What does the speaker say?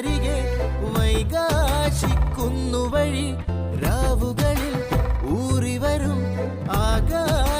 അരികെ വൈകാശിക്കുന്നു വഴി രാവുകളിൽ ഊറിവരും ആകാശപ്പാലരുവി.